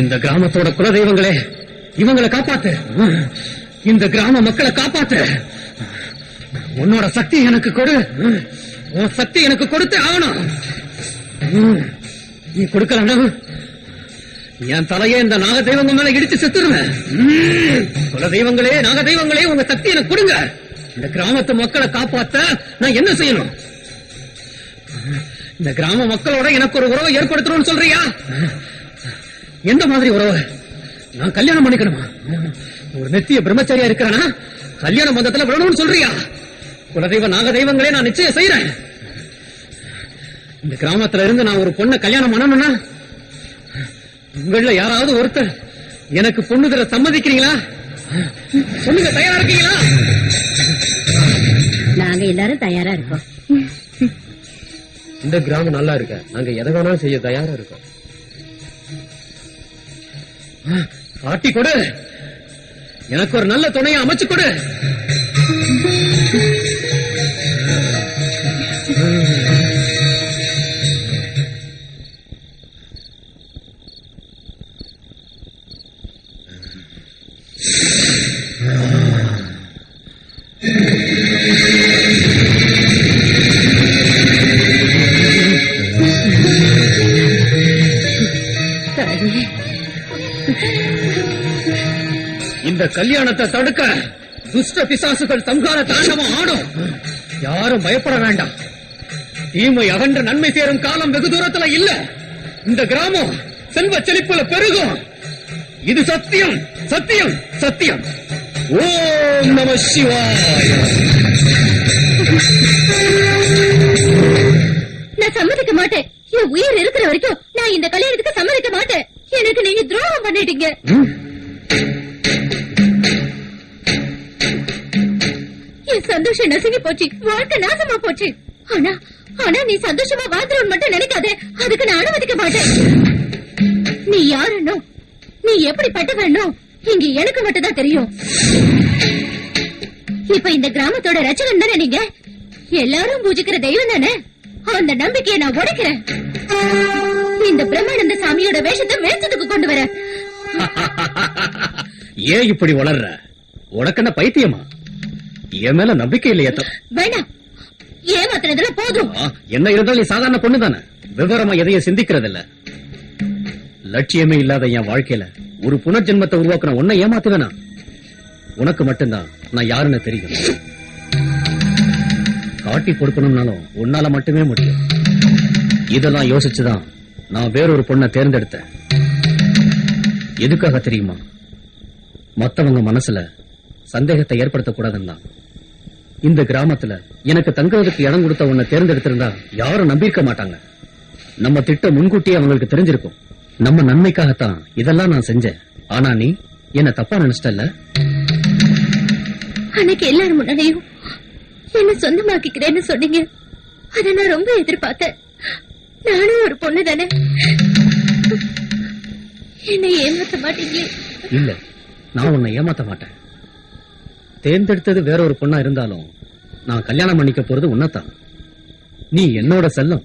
இந்த கிராமத்தோட குலதெய்வங்களே இவங்களை காப்பாத்து. இந்த கிராம மக்களை காப்பாத்து. உன்னோட சக்தி எனக்கு கொடு. உன் சக்தி எனக்கு கொடுத்து ஆகணும். நீ கொடுக்கலண்ணா என் தலையே இந்த நாக தெய்வங்க மேல இடிச்சு செத்துருவேன் குல தெய்வங்களே நாக தெய்வங்களே உங்க சக்தி எனக்கு கொடுங்க. இந்த கிராமத்து மக்களை காப்பாத்த நான் என்ன செய்யணும்? இந்த கிராம மக்களோட எனக்கு ஒரு உறவை ஏற்படுத்தணும்னு சொல்றியா? எந்த மாதிரி உறவு? நான் கல்யாணம் பண்ணிக்கணுமா? ஒரு நெத்திய பிரம்மச்சாரியா இருக்கிறானா? கல்யாண பந்தத்துல விடணும்னு சொல்றியா? குலதெய்வ நாக தெய்வங்களே நான் நிச்சயம் செய்யறேன் இந்த கிராமத்துல இருந்து நான் ஒரு பொண்ணை கல்யாணம் பண்ணணும்னா உங்கள யாராவது ஒருத்தர் எனக்கு பொண்ணு தர சம்மதிக்கிறீங்களா? பொண்ணுங்க தயாரா இருக்கீங்களா? நாங்க எல்லாரும் தயாரா இருக்கோம். இந்த கிராமம் நல்லா இருக்க? நாங்க எதை வேணாலும் செய்ய தயாரா இருக்கோம். ஆட்டி கொடு. எனக்கு ஒரு நல்ல துணையை அமைச்சு கொடு. இந்த கல்யாணத்தை தடுக்க துஷ்ட பிசாசுகள் சங்கார தாண்டவம் ஆடும். யாரும் பயப்பட வேண்டாம். தீமை அகன்ற நன்மை சேரும் காலம் வெகு தூரத்துல இல்ல. இந்த கிராமம் செல்வ செழிப்புல பெருகும். இது சத்தியம் சத்தியம் சத்தியம். ஓம் நம சிவாய. நான் சம்மதிக்க மாட்டேன். என் உயிர் இருக்கிற வரைக்கும் நான் இந்த கல்யாணத்துக்கு சம்மதிக்க மாட்டேன். எனக்கு நீங்க துரோகம் பண்ணிட்டீங்க. என் சந்தோஷம் நசுங்கி போச்சு. வாழ்க்கை நாசமா போச்சு. ஆனா ஆனா நீ சந்தோஷமா வாழ்ந்துருன்னு மட்டும் நினைக்காத. அதுக்கு நான் அனுமதிக்க மாட்டேன். நீ யாருன்னோ நீ எப்படி பட்டவனோ இங்க எனக்கு மட்டும் தான் தெரியும். இப்ப இந்த கிராமத்தோட ரச்சகன் தானே நீங்க? எல்லாரும் பூஜிக்கிற தெய்வம் தானே? அந்த நம்பிக்கையை நான் உடைக்கிறேன். இந்த பிரம்மானந்த சாமியோட வேஷத்தை மேச்சத்துக்கு கொண்டு வர ஏன் இப்படி வளர்ற உனக்கு என்ன பைத்தியமா? என் மேல நம்பிக்கை இல்லையா வேணாம். ஏமாத்துனதுல போதும். என்ன இருந்தாலும் நீ சாதாரண பொண்ணு தானே. விவரமா எதையும் சிந்திக்கிறது இல்ல லட்சியமே இல்லாத என் வாழ்க்கையில ஒரு புனர்ஜென்மத்தை உருவாக்குன உன்னை ஏமாத்துவேனா? உனக்கு மட்டும்தான் நான் யாருன்னு தெரியும். காட்டி கொடுக்கணும்னாலும் உன்னால மட்டுமே முடியும். இதெல்லாம் யோசிச்சுதான் நான் வேறொரு பொண்ணை தேர்ந்தெடுத்தேன். எதுக்காக தெரியுமா? மத்தவங்க மனசுல சந்தேகத்தை ஏற்படுத்தக்கூடாதுன்னா. இந்த கிராமத்துல எனக்கு தங்குறதுக்கு இடம் கொடுத்த உன்னை தேர்ந்தெடுத்திருந்தா யாரும் நம்பியிருக்க மாட்டாங்க. நம்ம திட்டம் முன்கூட்டியே அவங்களுக்கு தெரிஞ்சிருக்கும். நம்ம நன்மைக்காகத்தான் இதெல்லாம் நான் செஞ்சேன். ஆனா நீ என்ன தப்பா நினைச்சிட்டல்ல? அன்னைக்கு எல்லாரும் முன்னாடியும் என்ன சொந்தமாக்கிக்கிறேன்னு சொன்னீங்க. அத நான் ரொம்ப எதிர்பார்த்தேன். நானும் ஒரு பொண்ணு தானே என்னை ஏமாத்த மாட்டீங்களே இல்ல நான் உன்னை ஏமாத்த மாட்டேன். தேர்ந்தெடுத்தது வேற ஒரு பொண்ணா இருந்தாலும் நான் கல்யாணம் பண்ணிக்க போறது உன்னதான் நீ என்னோட செல்லம்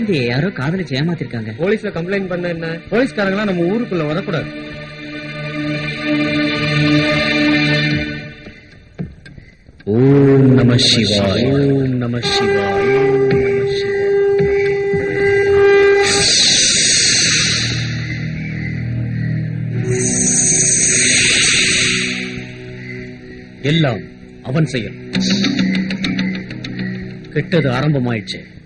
தமையந்தியை யாரோ காதலிச்சு ஏமாத்திருக்காங்க. போலீஸ்ல கம்ப்ளைண்ட் பண்ண என்ன? போலீஸ்காரங்களாம் நம்ம ஊருக்குள்ள வரக்கூடாது. ஓம் நம சிவாய். ஓம் நம சிவாய். ஓம் நம சிவாய். எல்லாம் அவன் செயல். கெட்டது ஆரம்பமாயிடுச்சு.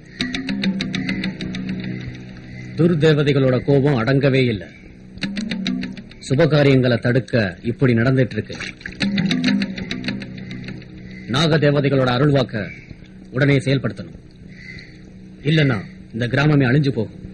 துர்தேவதைகளோட கோபம் அடங்கவே இல்லை. சுபகாரியங்களை தடுக்க இப்படி நடந்துட்டு இருக்கு நாக தேவதைகளோட அருள்வாக்க உடனே செயல்படுத்தணும். இல்லன்னா இந்த கிராமமே அழிஞ்சு போகும்.